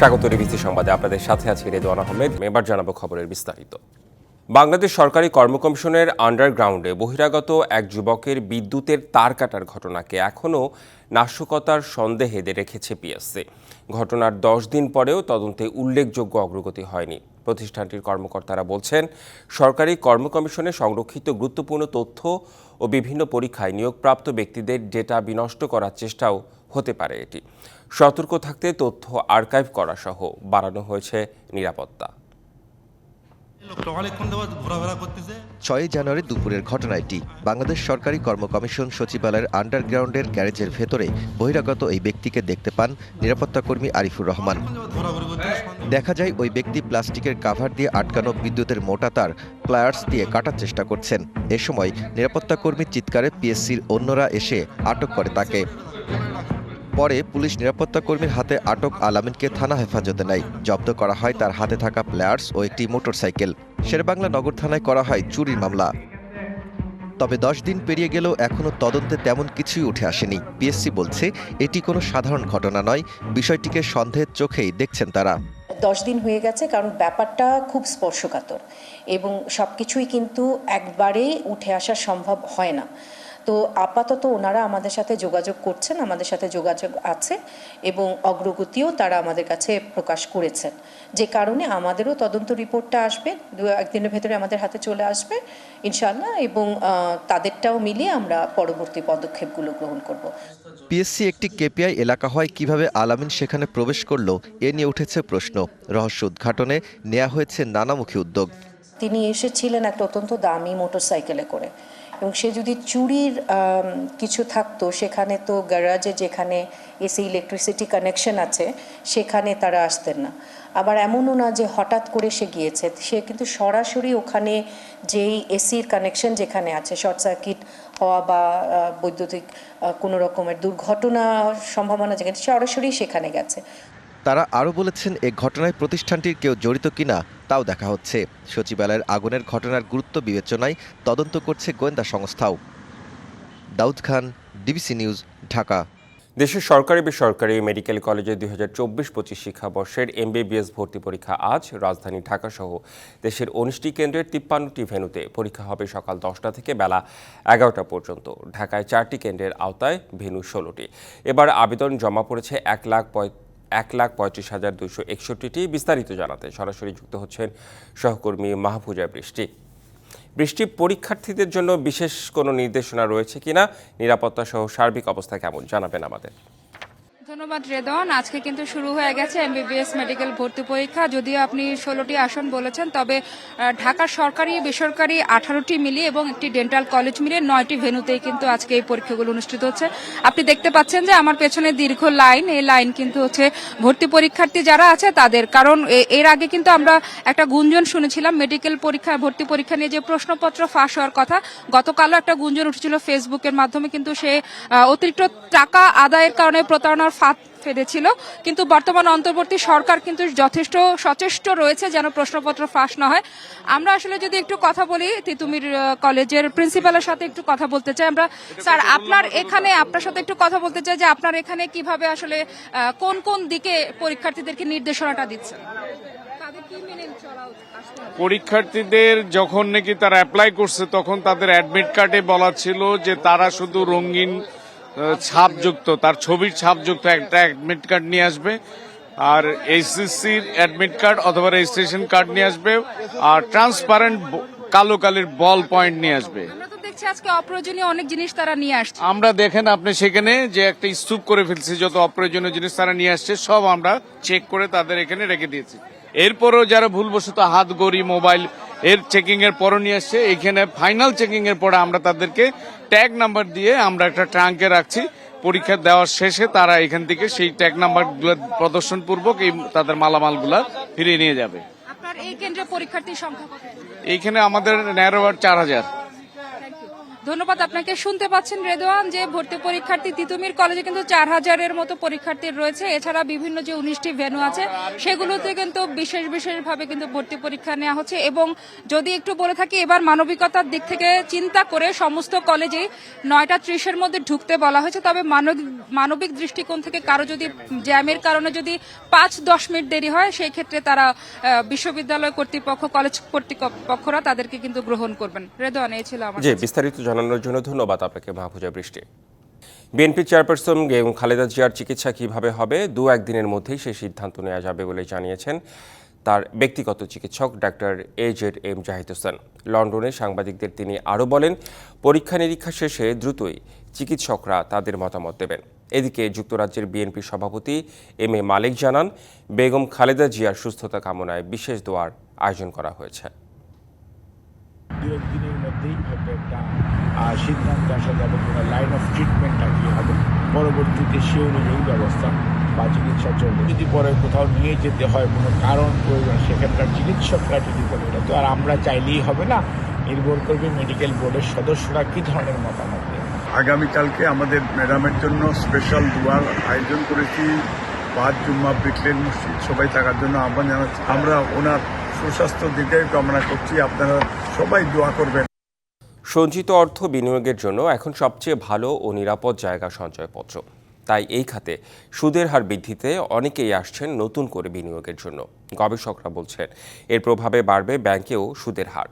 স্বাগত রিভিসি সংবাদে। আপনাদের সাথে আছি রেদওয়ান আহমেদ। এবার জানাব খবরের বিস্তারিত। বাংলাদেশ সরকারি কর্মকমিশনের আন্ডারগ্রাউন্ডে বহিরাগত এক যুবকের বিদ্যুতের তার কাটার ঘটনাকে এখনও নাশকতার সন্দেহে রেখেছে পিএসসি। ঘটনার দশ দিন পরেও তদন্তে উল্লেখযোগ্য অগ্রগতি হয়নি। প্রতিষ্ঠানটির কর্মকর্তারা বলছেন, সরকারি কর্মকমিশনে সংরক্ষিত গুরুত্বপূর্ণ তথ্য ও বিভিন্ন পরীক্ষায় নিয়োগপ্রাপ্ত ব্যক্তিদের ডেটা বিনষ্ট করার চেষ্টাও হতে পারে এটি। সতর্ক থাকতে তথ্য আর্কাইভ করা সহ বাড়ানো হয়েছে নিরাপত্তা। ছয়ই জানুয়ারি দুপুরের ঘটনা এটি। বাংলাদেশ সরকারি কর্ম কমিশন সচিবালয়ের আন্ডারগ্রাউন্ডের গ্যারেজের ভেতরে বহিরাগত এই ব্যক্তিকে দেখতে পান নিরাপত্তা কর্মী আরিফুর রহমান। দেখা যায় ওই ব্যক্তি প্লাস্টিকের কাভার দিয়ে আটকানো বিদ্যুতের মোটা তার প্লায়ার্স দিয়ে কাটার চেষ্টা করছেন। এ সময় নিরাপত্তা কর্মীর চিৎকারে পিএসসির অন্যরা এসে আটক করে তাকে। পরে পুলিশ নিরাপত্তা কর্মীর হাতে আটক আলামিনকে থানা হেফাজতে নেয়। জব্দ করা হয় তার হাতে থাকা প্লেয়ার্স ও একটি মোটরসাইকেল। শেরবাংলা নগর থানায় করা হয় চুরির মামলা। তবে দশ দিন পেরিয়ে গেলেও এখনও তদন্তে তেমন কিছুই উঠে আসেনি। পিএসসি বলছে, এটি কোনো সাধারণ ঘটনা নয়, বিষয়টিকে সন্দেহের চোখেই দেখছেন তারা। দশ দিন হয়ে গেছে কারণ ব্যাপারটা খুব স্পর্শকাতর এবং সব কিছুই কিন্তু একবারে উঠে আসা সম্ভব হয় না। তো আপাতত ওনারা আমাদের সাথে যোগাযোগ করছেন আমাদের সাথে যোগাযোগ আছে এবং অগ্রগতিও তারা আমাদের কাছে প্রকাশ করেছেন। যে কারণে আমাদেরও তদন্ত রিপোর্টটা আসবে দু একদিনের ভেতরে আমাদের হাতে চলে আসবে ইনশাল্লাহ এবং তাদেরটাও মিলিয়ে আমরা পরবর্তী পদক্ষেপগুলো গ্রহণ করব। পিএসসি একটি কেপিআই এলাকা হয় কীভাবে আলামিন সেখানে প্রবেশ করল এ নিয়ে উঠেছে প্রশ্ন। রহস্য উদ্ঘাটনে নেওয়া হয়েছে নানামুখী উদ্যোগ। তিনি এসেছিলেন একটা অত্যন্ত দামি মোটরসাইকেলে করে। এবং সে যদি চুরির কিছু থাকতো, সেখানে তো গ্যারাজে যেখানে এসি ইলেকট্রিসিটি কানেকশন আছে, সেখানে তারা আসতেন না। আবার এমনও না যে হঠাৎ করে সে গিয়েছে, সে কিন্তু সরাসরি ওখানে যেই এসির কানেকশন যেখানে আছে, শর্ট সার্কিট হওয়া বা বৈদ্যুতিক কোনো রকমের দুর্ঘটনা সম্ভাবনা যেখানে সরাসরি সেখানে গেছে। তারা আরও বলেছেন এ ঘটনায় প্রতিষ্ঠানটির কেউ জড়িত কিনা তাও দেখা হচ্ছে। সচিবালয়ের আগুনের ঘটনার গুরুত্ব বিবেচনায় তদন্ত করছে গোয়েন্দা সংস্থাও। Daud Khan, DBC news, Dhaka. দেশের সরকারি বেসরকারি মেডিকেল কলেজে দুই হাজার চব্বিশ পঁচিশ শিক্ষাবর্ষের এমবিবিএস ভর্তি পরীক্ষা আজ রাজধানী ঢাকা সহ দেশের উনিশটি কেন্দ্রের তিপ্পান্নটি ভেন্যুতে। পরীক্ষা হবে সকাল দশটা থেকে বেলা এগারোটা পর্যন্ত। ঢাকায় চারটি কেন্দ্রের আওতায় ভেন্যু ষোলোটি। এবার আবেদন জমা পড়েছে এক লাখ এক লাখ পঁয়ত্রিশ হাজার দুশো একষট্টিটি বিস্তারিত জানাতে সরাসরি যুক্ত হচ্ছেন সহকর্মী মাহফুজা বৃষ্টি। বৃষ্টি পরীক্ষার্থীদের জন্য বিশেষ কোনো নির্দেশনা রয়েছে কিনা? নিরাপত্তা সহ সার্বিক অবস্থা কেমন? জানাবেন আমাদের। ধন্যবাদ, রেদন। আজকে কিন্তু শুরু হয়ে গেছে এমবিবিএস মেডিকেল ভর্তি পরীক্ষা। যদিও আপনি ষোলোটি আসন বলেছেন, তবে ঢাকার সরকারি, বেসরকারি আঠারোটি মিলিয়ে এবং একটি ডেন্টাল কলেজ মিলিয়ে নয়টি ভেনুতেই কিন্তু আজকে এই পরীক্ষাগুলো অনুষ্ঠিত হচ্ছে। আপনি দেখতে পাচ্ছেন যে আমার পেছনে দীর্ঘ লাইন। এই লাইন কিন্তু হচ্ছে ভর্তি পরীক্ষার্থী যারা আছে তাদের। কারণ এর আগে কিন্তু আমরা একটা গুঞ্জন শুনেছিলাম মেডিকেল পরীক্ষা, ভর্তি পরীক্ষা নিয়ে যে প্রশ্নপত্র ফাঁস হওয়ার কথা। গতকালও একটা গুঞ্জন উঠেছিল ফেসবুকের মাধ্যমে, কিন্তু সে অতিরিক্ত টাকা আদায়ের কারণে প্রতারণার ফাঁদ ফেলেছিল কিন্তু বর্তমান অন্তর্বর্তী সরকার কিন্তু যথেষ্ট সচেষ্ট রয়েছে যেন প্রশ্নপত্র ফাঁস না হয়। আমরা আসলে যদি একটু কথা বলি তিতুমির কলেজের প্রিন্সিপালের সাথে একটু কথা বলতে চাই। আমরা স্যার আপনার এখানে আপনার সাথে একটু কথা বলতে চাই যে আপনার এখানে কীভাবে আসলে কোন কোন দিকে পরীক্ষার্থীদেরকে নির্দেশনাটা দিচ্ছেন? হবে? পরীক্ষার্থীদের যখন নাকি তারা অ্যাপ্লাই করছে তখন তাদের অ্যাডমিট কার্ডে বলা ছিল যে তারা শুধু রঙিন ছাপযুক্ত তার ছবির ছাপযুক্ত একটা অ্যাডমিট কার্ড নিয়ে আসবে। আর এইচএসসির অ্যাডমিট কার্ড অথবা রেজিস্ট্রেশন কার্ড নিয়ে আসবে। আর ট্রান্সপারেন্ট কালো কালির বল পয়েন্ট নিয়ে আসবে। আজকে অপ্রয়োজনীয় অনেক জিনিস তারা নিয়ে আসছে। আমরা দেখেন আপনি সেখানে যে একটা স্তূপ করে ফেলছি যত অপ্রয়োজনীয় জিনিস তারা নিয়ে আসছে সব আমরা চেক করে তাদের এখানে রেখে দিয়েছি। এরপরও যারা ভুলবশত হাত গড়ি মোবাইল এর চেকিং এর পরও নিয়ে আসছে এখানে ফাইনাল চেকিং এর পরে আমরা তাদেরকে ট্যাগ নাম্বার দিয়ে আমরা একটা ট্রাঙ্কে রাখছি। পরীক্ষা দেওয়ার শেষে তারা এখান থেকে সেই ট্যাগ নাম্বার প্রদর্শন পূর্বক এই তাদের মালামালগুলা ফিরিয়ে নিয়ে যাবে। এই কেন্দ্রে পরীক্ষার্থীর সংখ্যা এইখানে আমাদের ন্যারোয়ার চার হাজার. ধন্যবাদ আপনাকে শুনতে পাচ্ছেন রেদোয়ান যে ভর্তি পরীক্ষার্থী তিতুমির কলেজে কিন্তু চার হাজারের মতো পরীক্ষার্থী রয়েছে। এছাড়া বিভিন্ন যে উনিশটি ভেনু আছে সেগুলোতে কিন্তু বিশেষ বিশেষভাবে কিন্তু ভর্তি পরীক্ষা নেওয়া হচ্ছে। এবং যদি একটু বলে থাকি এবার মানবিকতার দিক থেকে চিন্তা করে সমস্ত কলেজেই নয়টা ত্রিশের মধ্যে ঢুকতে বলা হয়েছে। তবে মানবিক মানবিক দৃষ্টিকোণ থেকে কারও যদি জ্যামের কারণে যদি পাঁচ দশ মিনিট দেরি হয় সেই ক্ষেত্রে তারা বিশ্ববিদ্যালয় কর্তৃপক্ষ কলেজ কর্তৃপক্ষরা তাদেরকে কিন্তু গ্রহণ করবেন। রেদোয়ান এই ছিল আমার বিস্তারিত জানানোর জন্য ধন্যবাদ আপনাকে মাহফুজা বৃষ্টি। বিএনপি চেয়ারপারসন এবং খালেদা জিয়ার চিকিৎসা কীভাবে হবে? দু একদিনের মধ্যেই সেই সিদ্ধান্ত নেওয়া যাবে বলে জানিয়েছেন তার ব্যক্তিগত চিকিৎসক doctor A Z M Zahid Hossain. লন্ডনে সাংবাদিকদের তিনি আরও বলেন, পরীক্ষা নিরীক্ষা শেষে দ্রুতই চিকিৎসকরা তাদের মতামত দেবেন। এদিকে যুক্তরাজ্যের বিএনপি সভাপতি এম এ মালিক জানান, বেগম খালেদা জিয়ার সুস্থতা কামনায় বিশেষ দোয়ার আয়োজন করা হয়েছে দু একদিনের মধ্যেই হয়তো একটা আহ, সিদ্ধান্ত আসা যাবে কোনো লাইন অফ ট্রিটমেন্টটা কী হবে, পরবর্তীতে সে অনুযায়ী ব্যবস্থা বা চিকিৎসা চলবে। যদি পরে কোথাও নিয়ে যেতে হয়, কোনো কারণ প্রয়োজন সেখানকার চিকিৎসকরা যদি বলে, এটা তো আর আমরা চাইলেই হবে না, নির্ভর করবে মেডিকেল বোর্ডের সদস্যরা কী ধরনের মতামত আগামীকালকে আমাদের ম্যাডামের জন্য স্পেশাল দুয়ার আয়োজন করেছি পাঁচ জুম্মা ব্রিকলেন মসজিদ, সবাই থাকার জন্য আহ্বান জানাচ্ছি। আমরা ওনার সুস্বাস্থ্য দিকে কামনা করছি, আপনারা সবাই দোয়া করবেন। সঞ্চিত অর্থ বিনিয়োগের জন্য এখন সবচেয়ে ভালো ও নিরাপদ জায়গা সঞ্চয়পত্র। তাই এই খাতে সুদের হার বৃদ্ধিতে অনেকেই আসছেন নতুন করে বিনিয়োগের জন্য। গবেষকরা বলছেন, এর প্রভাবে বাড়বে ব্যাংকেও সুদের হার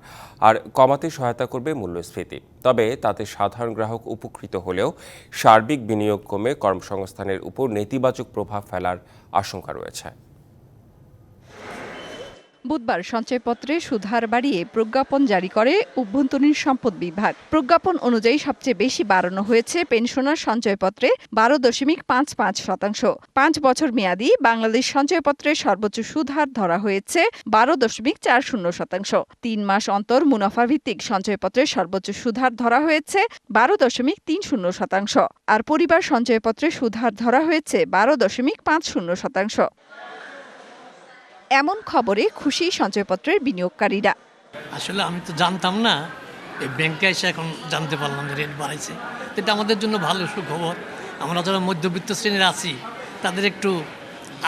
আর কমাতে সহায়তা করবে মূল্যস্ফীতি। তবে তাতে সাধারণ গ্রাহক উপকৃত হলেও সার্বিক বিনিয়োগ কমে কর্মসংস্থানের উপর নেতিবাচক প্রভাব ফেলার আশঙ্কা রয়েছে। বুধবার সঞ্চয়পত্রে সুধার বাড়িয়ে প্রজ্ঞাপন জারি করে অভ্যন্তরীণ সম্পদ বিভাগ। প্রজ্ঞাপন অনুযায়ী সবচেয়ে বেশি বাড়ানো হয়েছে পেনশনার সঞ্চয়পত্রে বারো দশমিক পাঁচ পাঁচ শতাংশ। পাঁচ বছর মেয়াদি বাংলাদেশ সঞ্চয়পত্রে সর্বোচ্চ সুদহার ধরা হয়েছে বারো দশমিক চার শূন্য শতাংশ। তিন মাস অন্তর মুনাফা ভিত্তিক সঞ্চয়পত্রে সর্বোচ্চ সুদহার ধরা হয়েছে বারো দশমিক তিন শূন্য শতাংশ। আর পরিবার সঞ্চয়পত্রে সুদহার ধরা হয়েছে বারো দশমিক পাঁচ শূন্য শতাংশ। এমন খবরে খুশি সঞ্চয়পত্রের বিনিয়োগকারীরা। আসলে আমি তো জানতাম না এই ব্যাংকে এসে এখন জানতে পারলাম যে রেট বাড়াইছে। এটা আমাদের জন্য ভালো সুখবর। আমরা যারা মধ্যবিত্ত শ্রেণির আছি তাদের একটু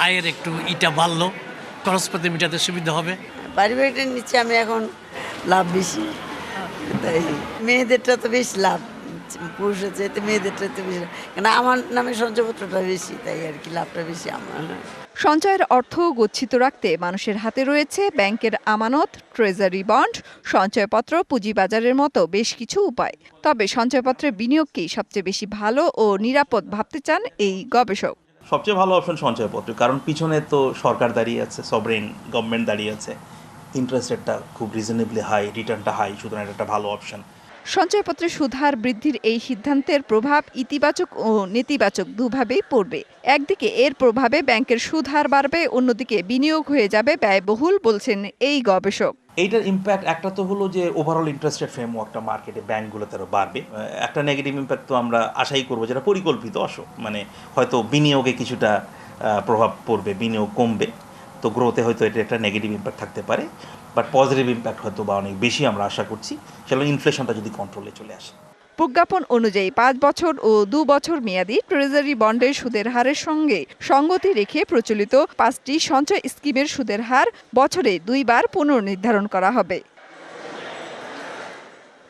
আয়ের একটু ইটা বাড়লো খরচপাতি মেটাতে সুবিধা হবে। পারিবারিকটার নিচে আমি এখন লাভ বেশি। তাই মেয়েদেরটা তো বেশি লাভ পুরুষের চাইতে মেয়েদেরটা তো বেশি লাভ। কেন আমার নামে সঞ্চয়পত্রটা বেশি তাই আর কি লাভটা বেশি আমার। সঞ্চয়ের অর্থ গচ্ছিত রাখতে মানুষের হাতে রয়েছে ব্যাংকের আমানত ট্রেজারি বন্ড সঞ্চয়পত্র, পুঁজিবাজারের মতো বেশ কিছু উপায়। তবে সঞ্চয়পত্রে বিনিয়োগকেই সবচেয়ে বেশি ভালো ও নিরাপদ ভাবতে চান এই গবেষক? সবচেয়ে ভালো অপশন সঞ্চয়পত্র, কারণ পিছনে তো সরকার দাঁড়িয়ে আছে সবরেন গভর্নমেন্ট দাঁড়িয়ে আছে। ইন্টারেস্ট রেটটা খুব রিজনেবলি হাই রিটার্নটা হাই সুতরাং এটা একটা ভালো অপশন সঞ্চয়পত্রে সুদহার বৃদ্ধির এই সিদ্ধান্তের প্রভাব ইতিবাচক ও নেতিবাচক দুভাবেই পড়বে। একদিকে এর প্রভাবে ব্যাংকের সুদহার বাড়বে, অন্যদিকে বিনিয়োগ হয়ে যাবে ব্যয়বহুল বলছেন এই গবেষক। এইটার ইম্প্যাক্ট একটা তো হলো যে ওভারঅল ইন্টারেস্টেড ফ্রেমওয়ার্কটা মার্কেটে ব্যাঙ্কগুলোতে আরও বাড়বে। একটা নেগেটিভ ইম্প্যাক্ট তো আমরা আশাই করব যেটা পরিকল্পিত অসো মানে হয়তো বিনিয়োগে কিছুটা প্রভাব পড়বে, বিনিয়োগ কমবে, তো গ্রোথে হয়তো এটা একটা নেগেটিভ ইম্প্যাক্ট থাকতে পারে। বাট পজিটিভ ইম্প্যাক্ট হয়তো বা অনেক বেশি আমরা আশা করছি। সেটা ইনফ্লেশনটা যদি কন্ট্রোলে চলে আসে। প্রজ্ঞাপন অনুযায়ী পাঁচ বছর ও দু বছর মেয়াদি ট্রেজারি বন্ডের সুদের হারের সঙ্গে সঙ্গতি রেখে প্রচলিত পাঁচটি সঞ্চয় স্কিমের সুদের হার বছরে দুইবার পুনর্নির্ধারণ করা হবে।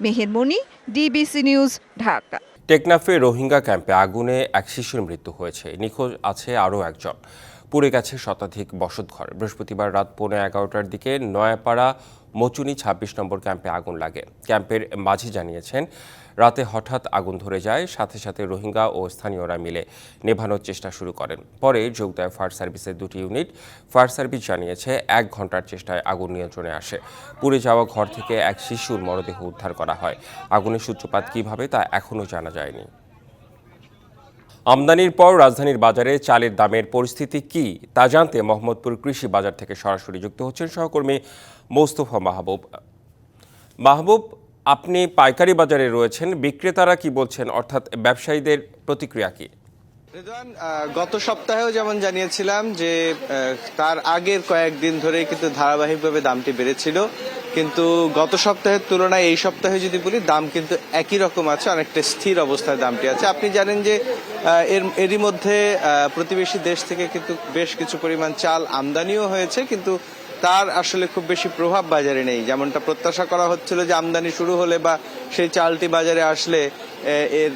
Meheromoni DBC news Dhaka. টেকনাফে Rohingya ক্যাম্পে আগুনে এক শিশুর মৃত্যু হয়েছে। নিখোঁজ আছে আরও একজন। পুড়ে গেছে শতাধিক বসতঘর। বৃহস্পতিবার রাত পৌনে এগারোটার দিকে নয়াপাড়া মচুনি ২৬ নম্বর ক্যাম্পে আগুন লাগে। ক্যাম্পের মাঝি জানিয়েছেন, রাতে হঠাৎ আগুন ধরে যায়, সাথে সাথে রোহিঙ্গা ও স্থানীয়রা মিলে নেভানোর চেষ্টা শুরু করেন। পরে যোগ দেয় ফায়ার সার্ভিসের দুটি ইউনিট। ফায়ার সার্ভিস জানিয়েছে, এক ঘণ্টার চেষ্টায় আগুন নিয়ন্ত্রণে আসে। পুড়ে যাওয়া ঘর থেকে এক শিশুর মরদেহ উদ্ধার করা হয়। আগুনের সূত্রপাত কীভাবে তা এখনও জানা যায়নি। আমদানির পর রাজধানীর বাজারে চালের দামের পরিস্থিতি কি তা জানতে মোহাম্মদপুর কৃষি বাজার থেকে সরাসরি যুক্ত হচ্ছেন সহকর্মী মোস্তফা মাহবুব। মাহবুব, আপনি পাইকারি বাজারে রয়েছেন, বিক্রেতারা কি বলছেন? অর্থাৎ ব্যবসায়ীদের প্রতিক্রিয়া কি? রেদওয়ান গত সপ্তাহেও যেমন জানিয়েছিলাম যে তার আগের কয়েকদিন ধরে কিন্তু ধারাবাহিকভাবে দামটি বেড়েছিল। কিন্তু গত সপ্তাহের তুলনায় এই সপ্তাহে যদি বলি, দাম কিন্তু একই রকম আছে, অনেকটা স্থির অবস্থায় দামটি আছে। আপনি জানেন যে এর, এরই মধ্যে প্রতিবেশী দেশ থেকে কিন্তু বেশ কিছু পরিমাণ চাল আমদানিও হয়েছে, কিন্তু তার আসলে খুব বেশি প্রভাব বাজারে নেই। যেমনটা প্রত্যাশা করা হচ্ছিল যে আমদানি শুরু হলে বা সেই চালটি বাজারে আসলে এর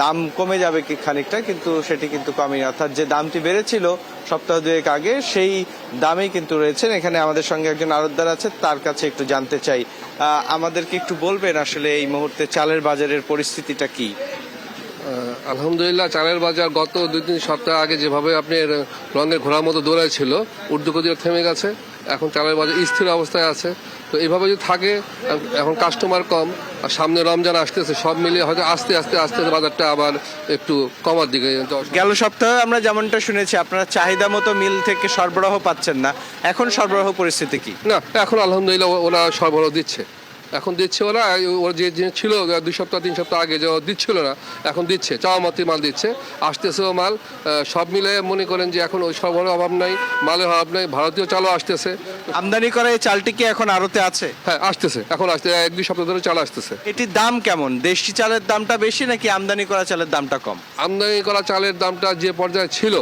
দাম কমে যাবে কি খানিকটা, কিন্তু সেটি কিন্তু কমেনি। অর্থাৎ যে দামটি বেড়েছিল সপ্তাহ দুয়েক আগে, সেই দামেই কিন্তু রয়েছেন। এখানে আমাদের সঙ্গে একজন আরতদার আছে, তার কাছে একটু জানতে চাই। আমাদেরকে একটু বলবেন আসলে এই মুহূর্তে চালের বাজারের পরিস্থিতিটা কি? আলহামদুলিল্লাহ, চালের বাজার গত দুই তিন সপ্তাহ আগে যেভাবে আপনার রঙের ঘোড়ার মতো দৌড়ায় ছিল ঊর্ধ্বগতিটা থেমে গেছে। এখন চালের বাজার স্থির অবস্থায় আছে। তো এভাবে যদি থাকে এখন কাস্টমার কম আর সামনে রমজান আসতেছে সব মিলিয়ে হয়তো আস্তে আস্তে আস্তে আস্তে বাজারটা আবার একটু কমার দিকে গেল সপ্তাহে আমরা যেমনটা শুনেছি আপনারা চাহিদা মতো মিল থেকে সরবরাহ পাচ্ছেন না। এখন সরবরাহ পরিস্থিতি কি? না এখন আলহামদুলিল্লাহ ওরা সরবরাহ দিচ্ছে। এখন দিচ্ছে ওরা ওর যে জিনিস ছিল দুই সপ্তাহ তিন সপ্তাহ আগে যে দিচ্ছিল না এখন দিচ্ছে চাওয়া মতো মাল দিচ্ছে। আসতেছেও মাল সব মিলে মনে করেন যে এখন ওই সরবরাহ অভাব নাই মালের অভাব নাই ভারতীয় চালও আসতেছে। আমদানি করা এই চালটি কি এখন আড়তে আছে? হ্যাঁ আসতেছে এখন আসতে এক দুই সপ্তাহ ধরে চাল আসতেছে। এটির দাম কেমন? দেশি চালের দামটা বেশি নাকি আমদানি করা চালের দামটা কম? আমদানি করা চালের দামটা যে পর্যায়ে ছিল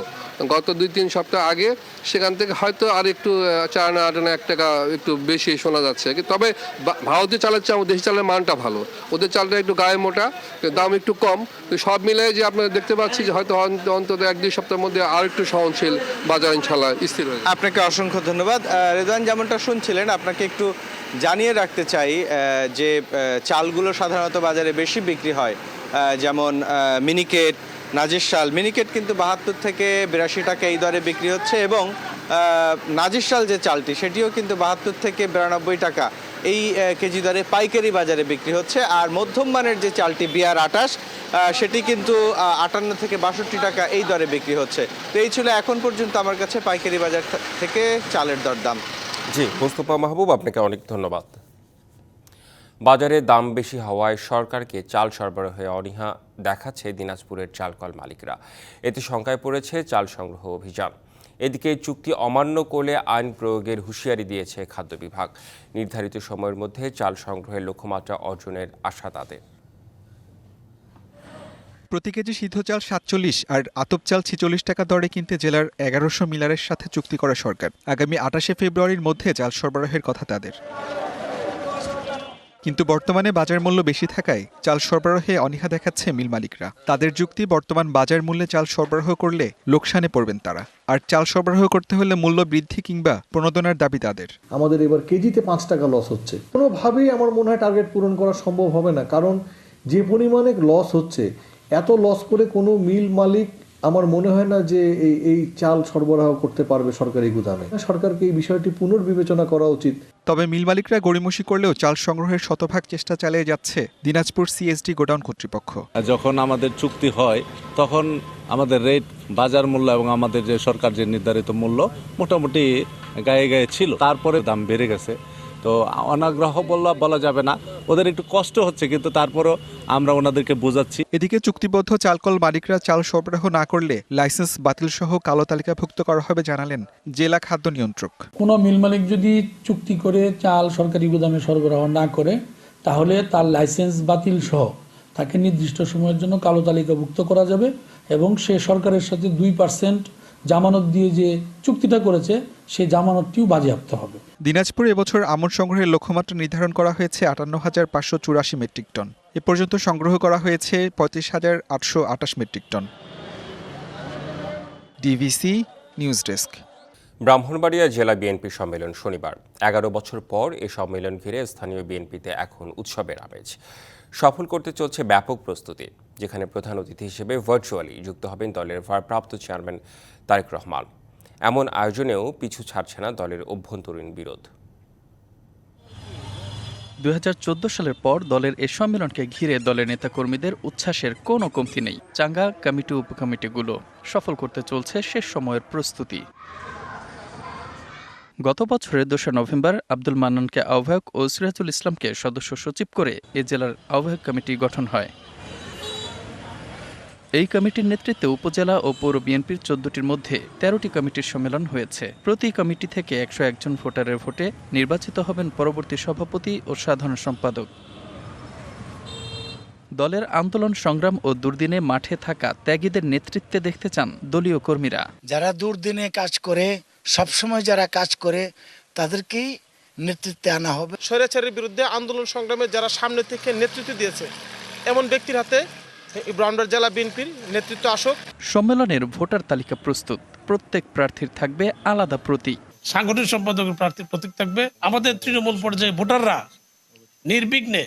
গত দুই তিন সপ্তাহ আগে সেখান থেকে হয়তো আর একটু চার আনা আট আনা এক টাকা একটু বেশি শোনা যাচ্ছে। তবে ভারতীয় চালের আমাদের দেশি চালের মানটা ভালো। ওদের চালটা একটু গায়ে মোটা দাম একটু কম। সব মিলে যে আপনারা দেখতে পাচ্ছি যে হয়তো অন্ত- অন্তত এক দুই সপ্তাহের মধ্যে আর একটু সহনশীল বাজার ইনশাল্লাহ স্থির হয়ে আপনাকে অসংখ্য ধন্যবাদ। রেদওয়ান যেমনটা শুনছিলেন, আপনাকে একটু জানিয়ে রাখতে চাই যে চালগুলো সাধারণত বাজারে বেশি বিক্রি হয়। যেমন মিনিকেট নাজির শাল। মিনিকেট কিন্তু বাহাত্তর থেকে বিরাশি টাকা এই দরে বিক্রি হচ্ছে এবং নাজির শাল যে চালটি, সেটিও কিন্তু বাহাত্তর থেকে বিরানব্বই টাকা এই কেজি দরে পাইকারি বাজারে বিক্রি হচ্ছে। আর মধ্যম মানের যে চালটি, বিয়ার আটাশ সেটি কিন্তু আটান্ন থেকে বাষট্টি টাকা এই দরে বিক্রি হচ্ছে। তো এই ছিল এখন পর্যন্ত আমার কাছে পাইকারি বাজার থেকে চালের দরদাম। জি, মোস্তফা মাহবুব, আপনাকে অনেক ধন্যবাদ। বাজারে দাম বেশি হওয়ায় সরকারকে চাল সরবরাহে অনীহা দেখাচ্ছে দিনাজপুরের চালকল মালিকরা। এতে শঙ্কায় পড়েছে চাল সংগ্রহ অভিযান। এদিকে চুক্তি অমান্য করলে আইন প্রয়োগের হুঁশিয়ারি দিয়েছে খাদ্য বিভাগ। নির্ধারিত সময়ের মধ্যে চাল সংগ্রহের লক্ষ্যমাত্রা অর্জনের আশা তাদের। প্রতি কেজি সিদ্ধ চাল সাতচল্লিশ আর আতপ চাল ছিচল্লিশ টাকা দরে কিনতে জেলার এগারোশো মিলারের সাথে চুক্তি করে সরকার। আগামী আটাশে ফেব্রুয়ারির মধ্যে চাল সরবরাহের কথা তাদের। কিন্তু বর্তমানে বাজার মূল্য বেশি থাকায় চাল সরবরাহে অনীহা দেখাচ্ছে মিল মালিকরা। তাদের যুক্তি, বর্তমান বাজার মূল্যে চাল সরবরাহ করলে লোকসানে পড়বেন তারা। আর চাল সরবরাহ করতে হলে মূল্য বৃদ্ধি কিংবা প্রণোদনার দাবি তাদের। আমাদের এবার কেজিতে পাঁচ টাকা লস হচ্ছে। কোনোভাবেই আমার মনে হয় টার্গেট পূরণ করা সম্ভব হবে না। কারণ যে পরিমাণে লস হচ্ছে, এত লস করে কোনো মিল মালিক আমার মনে হয় না যে এই এই চাল সরবরাহ করতে পারবে সরকারি গুদামে। সরকারকে এই বিষয়টি পুনর্বিবেচনা করা উচিত। তবে মিল মালিকরা গড়িমসি করলেও চাল সংগ্রহের শতভাগ চেষ্টা চালিয়ে যাচ্ছে দিনাজপুর সিএসডি গোডাউন কর্তৃপক্ষ। যখন আমাদের চুক্তি হয় তখন আমাদের রেট বাজার মূল্য এবং আমাদের যে সরকার যে নির্ধারিত মূল্য মোটামুটি গায়ে গায়ে ছিল। তারপরে দাম বেড়ে গেছে। তো অনাগ্রহ বললা বলা যাবে না। ওদের একটু কষ্ট হচ্ছে কিন্তু তারপরও আমরা ওনাদেরকে বোঝাচ্ছি। এদিকে চুক্তিবদ্ধ চালকল মালিকরা চাল সরবরাহ না করলে লাইসেন্স বাতিল সহ কালো তালিকাভুক্ত করা হবে জানালেন জেলা খাদ্য নিয়ন্ত্রক। কোনো মিল মালিক যদি চুক্তি করে চাল সরকারি গুদামে সরবরাহ না করে তাহলে তার লাইসেন্স বাতিল সহ তাকে নির্দিষ্ট সময়ের জন্য কালো তালিকাভুক্ত করা যাবে এবং সে সরকারের সাথে দুই পার্সেন্ট জামানত দিয়ে যে চুক্তিটা করেছে সেই জামানতটিও বাজেয়াপ্ত হবে। দিনাজপুর এবছর আমন সংগ্রহের লক্ষ্যমাত্রা নির্ধারণ করা হয়েছে আটান্ন হাজার পাঁচশো চুরাশি মেট্রিক টন। এ পর্যন্ত সংগ্রহ করা হয়েছে পঁয়ত্রিশ হাজার আটশো আটাশ metric ton. DBC news desk. Brahmanbaria জেলা বিএনপি সম্মেলন শনিবার। এগারো বছর পর এ সম্মেলন ঘিরে স্থানীয় বিএনপিতে এখন উৎসবের আমেজ। সফল করতে চলছে ব্যাপক প্রস্তুতি যেখানে প্রধান অতিথি হিসেবে ভার্চুয়ালি যুক্ত হবেন দলের ভারপ্রাপ্ত চেয়ারম্যান তারেক রহমান। এমন আয়োজনেও পিছু ছাড়ছে না দলের অভ্যন্তরীণ বিরোধ। দু হাজার চোদ্দ সালের পর দলের এ সম্মেলনকে ঘিরে দলের নেতাকর্মীদের উচ্ছ্বাসের কোনো কমতি নেই। চাঙ্গা, কমিটি উপকমিটিগুলো সফল করতে চলছে শেষ সময়ের প্রস্তুতি। গত বছরের দোসরা নভেম্বর আব্দুল মান্নানকে আহ্বায়ক ও সিরাজুল ইসলামকে সদস্য সচিব করে এ জেলার আহ্বায়ক কমিটি গঠন হয়। এই কমিটির নেতৃত্বে উপজেলা ও পৌর বিএনপির চোদ্দটির মধ্যে তেরোটি কমিটির সম্মেলন হয়েছে। প্রতি কমিটি থেকে একশো একজন ভোটারের ভোটে নির্বাচিত হবেন পরবর্তী সভাপতি ও সাধারণ সম্পাদক। দলের আন্দোলন সংগ্রাম ও দুর্দিনে মাঠে থাকা ত্যাগীদের নেতৃত্বে দেখতে চান দলীয় কর্মীরা। যারা দুর্দিনে কাজ করে সবসময় যারা কাজ করে তাদেরকেই নেতৃত্বে আনা হবে। স্বৈরাচারের বিরুদ্ধে আন্দোলন সংগ্রামে যারা সামনে থেকে নেতৃত্ব দিয়েছে এমন ব্যক্তির হাতে ব্রাহ্মণবাড়িয়া জেলা বিএনপির নেতৃত্ব আসুক। সম্মেলনের ভোটার তালিকা প্রস্তুত। প্রত্যেক প্রার্থীর থাকবে আলাদা প্রতীক। সাংগঠনিক সম্পাদকের প্রার্থীর প্রতীক থাকবে। আমাদের তৃণমূল পর্যায়ে ভোটাররা নির্বিঘ্নে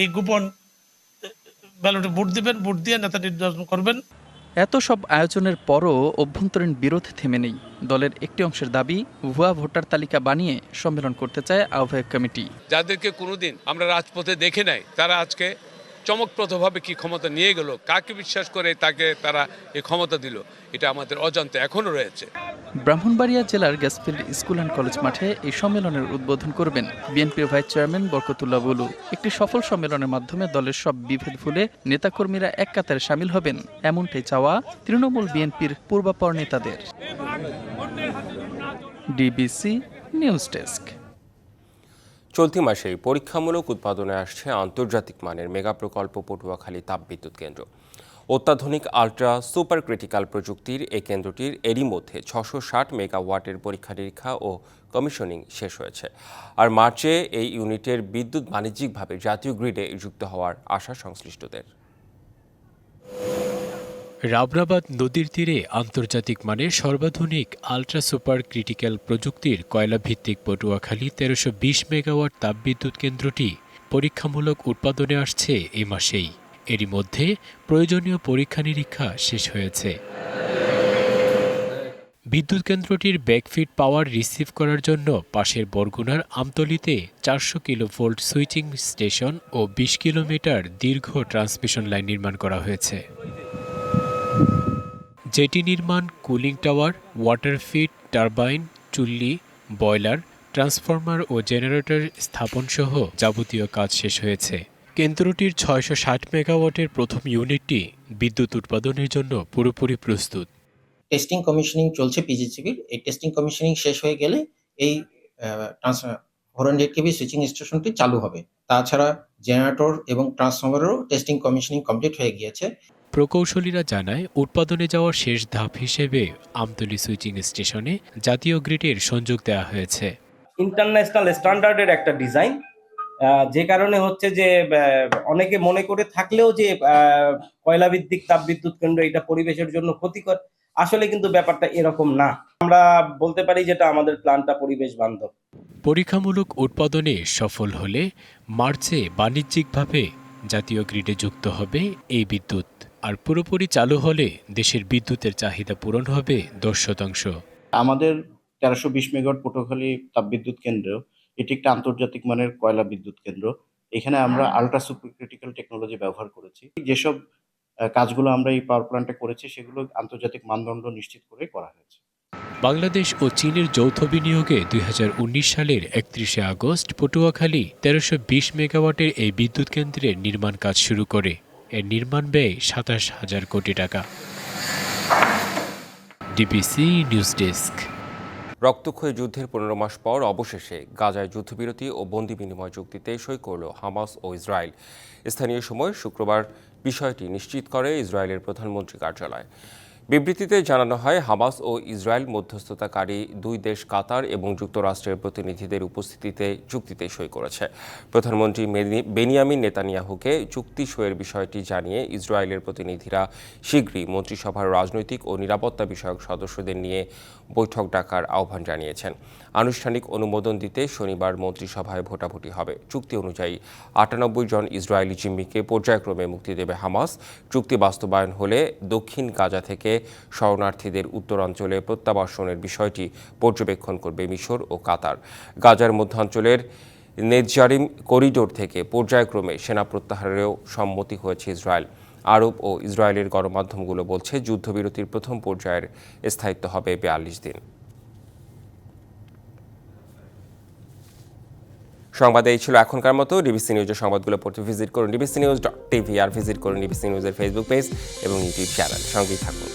এই গোপন ব্যালটে ভোট দিবেন ভোট দিয়ে নেতা নির্বাচন করবেন। এত সব আয়োজনের পরও অভ্যন্তরীণ বিরোধ থেমে নেই। দলের একটি অংশের দাবি ভুয়া ভোটার তালিকা বানিয়ে সম্মেলন করতে চায় আহ্বায়ক কমিটি। যাদেরকে কোনোদিন আমরা রাজপথে দেখে নাই তারা আজকে চমকপ্রদভাবে কি ক্ষমতা নিয়ে গেল? কাকে বিশ্বাস করে তাকে তারা এই ক্ষমতা দিল? এটা আমাদের অজান্তে এখনও রয়েছে। ব্রাহ্মণবাড়িয়া জেলার গ্যাসফিল্ড স্কুল অ্যান্ড কলেজ মাঠে এই সম্মেলনের উদ্বোধন করবেন বিএনপির ভাইস চেয়ারম্যান বরকতুল্লাহ বুলু। একটি সফল সম্মেলনের মাধ্যমে দলের সব বিভেদ ভুলে নেতাকর্মীরা এক কাতারে সামিল হবেন। এমনটাই চাওয়া তৃণমূল বিএনপির পূর্বাপর নেতাদের। DBC news desk. চলতি মাসেই পরীক্ষামূলক উৎপাদনে আসছে আন্তর্জাতিক মানের মেগা প্রকল্প পটুয়াখালী তাপবিদ্যুৎ কেন্দ্র। অত্যাধুনিক আলট্রা সুপার ক্রিটিক্যাল প্রযুক্তির এই কেন্দ্রটির এরই মধ্যে ছশো ষাট মেগাওয়াটের পরীক্ষা নিরীক্ষা ও কমিশনিং শেষ হয়েছে। আর মার্চে এই ইউনিটের বিদ্যুৎ বাণিজ্যিকভাবে জাতীয় গ্রিডে যুক্ত হওয়ার আশা সংশ্লিষ্টদের। রাবরাবাদ নদীর তীরে আন্তর্জাতিক মানের সর্বাধুনিক আলট্রা সুপার ক্রিটিক্যাল প্রযুক্তির কয়লাভিত্তিক পটুয়াখালী তেরোশো বিশ মেগাওয়াট তাপবিদ্যুৎ কেন্দ্রটি পরীক্ষামূলক উৎপাদনে আসছে এ মাসেই। এরই মধ্যে প্রয়োজনীয় পরীক্ষা নিরীক্ষা শেষ হয়েছে। বিদ্যুৎ কেন্দ্রটির ব্যাকফিট পাওয়ার রিসিভ করার জন্য পাশের বরগুনার আমতলিতে চারশো কিলোভোল্ট সুইচিং স্টেশন ও বিশ কিলোমিটার দীর্ঘ ট্রান্সমিশন লাইন নির্মাণ করা হয়েছে। জেটি নির্মাণ, cooling tower, water pit, turbine, চুল্লি, বয়লার, ট্রান্সফরমার ও জেনারেটর স্থাপন সহ যাবতীয় কাজ শেষ হয়েছে। কেন্দ্রটির ছয়শো ষাট মেগাওয়াটের প্রথম ইউনিটটি বিদ্যুৎ উৎপাদনের জন্য পুরোপুরি প্রস্তুত। টেস্টিং কমিশনিং চলছে পিজিসিবির। এই টেস্টিং কমিশনিং শেষ হয়ে গেলে এই ফোর হান্ড্রেড কেবি সুইচিং স্টেশনটি চালু হবে। তাছাড়া জেনারেটর এবং ট্রান্সফরমারেরও টেস্টিং কমিশনিং কমপ্লিট হয়ে গিয়েছে। প্রকৌশলীরা জানায় উৎপাদনে যাওয়ার শেষ ধাপ হিসেবে আমতলী সুইচিং স্টেশনে জাতীয় গ্রিডের সংযোগ দেওয়া হয়েছে। ইন্টারন্যাশনাল স্ট্যান্ডার্ডের একটা ডিজাইন যে কারণে হচ্ছে যে অনেকে মনে করে থাকলেও যে কয়লা ভিত্তিক তাপবিদ্যুৎ কেন্দ্র এটা পরিবেশের জন্য ক্ষতিকর আসলে কিন্তু ব্যাপারটা এরকম না। আমরা বলতে পারি যেটা আমাদের প্ল্যানটা পরিবেশ বান্ধব। পরীক্ষামূলক উৎপাদনে সফল হলে মার্চে বাণিজ্যিকভাবে জাতীয় গ্রিডে যুক্ত হবে এই বিদ্যুৎ। আর পুরোপুরি চালু হলে দেশের বিদ্যুতের চাহিদা পূরণ হবে দশ শতাংশ। আমাদের তেরোশো বিশ মেগাওয়াট পটুয়াখালী তাপবিদ্যুৎ কেন্দ্র এটি একটা আন্তর্জাতিক মানের কয়লা বিদ্যুৎ কেন্দ্র। এখানে আমরা আলট্রা সুপার ক্রিটিক্যাল টেকনোলজি ব্যবহার করেছি। যেসব কাজগুলো আমরা এই পাওয়ার প্ল্যান্টে করেছি সেগুলো আন্তর্জাতিক মানদণ্ড নিশ্চিত করে করা হয়েছে। বাংলাদেশ ও চীনের যৌথ বিনিয়োগে দুই হাজার উনিশ সালের একত্রিশে আগস্ট পটুয়াখালী তেরোশো বিশ মেগাওয়াটের এই বিদ্যুৎ কেন্দ্রের নির্মাণ কাজ শুরু করে। এর নির্মাণ ব্যয় সাতাশ হাজার কোটি টাকা। ডিপিসি নিউজ ডেস্ক রক্তক্ষয়ী যুদ্ধের পনেরো মাস পর অবশেষে গাজায় যুদ্ধবিরতি ও বন্দি বিনিময় চুক্তিতে সই করল হামাস ও ইসরায়েল। স্থানীয় সময় শুক্রবার বিষয়টি নিশ্চিত করে ইসরায়েলের প্রধানমন্ত্রী কার্যালয়। বিবৃতিতে জানানো হয়, হামাস ও ইসরায়েল মধ্যস্থতাকারী দুই দেশ কাতার এবং যুক্তরাষ্ট্রের প্রতিনিধিদের উপস্থিতিতে চুক্তিতে সই করেছে। প্রধানমন্ত্রী মেনি- বেনিয়ামিন নেতানিয়াহুকে চুক্তি সইয়ের বিষয়টি জানিয়ে ইসরায়েলের প্রতিনিধিরা শীঘ্রই মন্ত্রিসভার রাজনৈতিক ও নিরাপত্তা বিষয়ক সদস্যদের নিয়ে বৈঠক ডাকার আহ্বান জানিয়েছেন। আনুষ্ঠানিক অনুমোদন দিতে শনিবার মন্ত্রিসভায় ভোটাভুটি হবে। চুক্তি অনুযায়ী আটানব্বই জন ইসরায়েলি জিম্মিকে পর্যায়ক্রমে মুক্তি দেবে হামাস। চুক্তি বাস্তবায়ন হলে দক্ষিণ গাজা থেকে শরণার্থীদের উত্তরাঞ্চলে প্রত্যাবাসনের বিষয়টি পর্যবেক্ষণ করবে মিশর ও কাতার। গাজার মধ্যাঞ্চলের নেতজারিম করিডোর থেকে পর্যায়ক্রমে সেনা প্রত্যাহারেও সম্মতি হয়েছে ইসরায়েল। আরব ও ইসরায়েলের গণমাধ্যমগুলো বলছে যুদ্ধবিরতির প্রথম পর্যায়ের স্থায়িত্ব হবে বিয়াল্লিশ দিন। সংবাদ এই ছিল এখনকার মতো। ডিবিসি নিউজের সংবাদগুলো পড়তে ভিজিট করুন ডিবিসি নিউজ ডট টিভি আর ভিজিট করুন ডিবিসি নিউজের ফেসবুক পেজ এবং ইউটিউব চ্যানেল। সঙ্গেই থাকুন।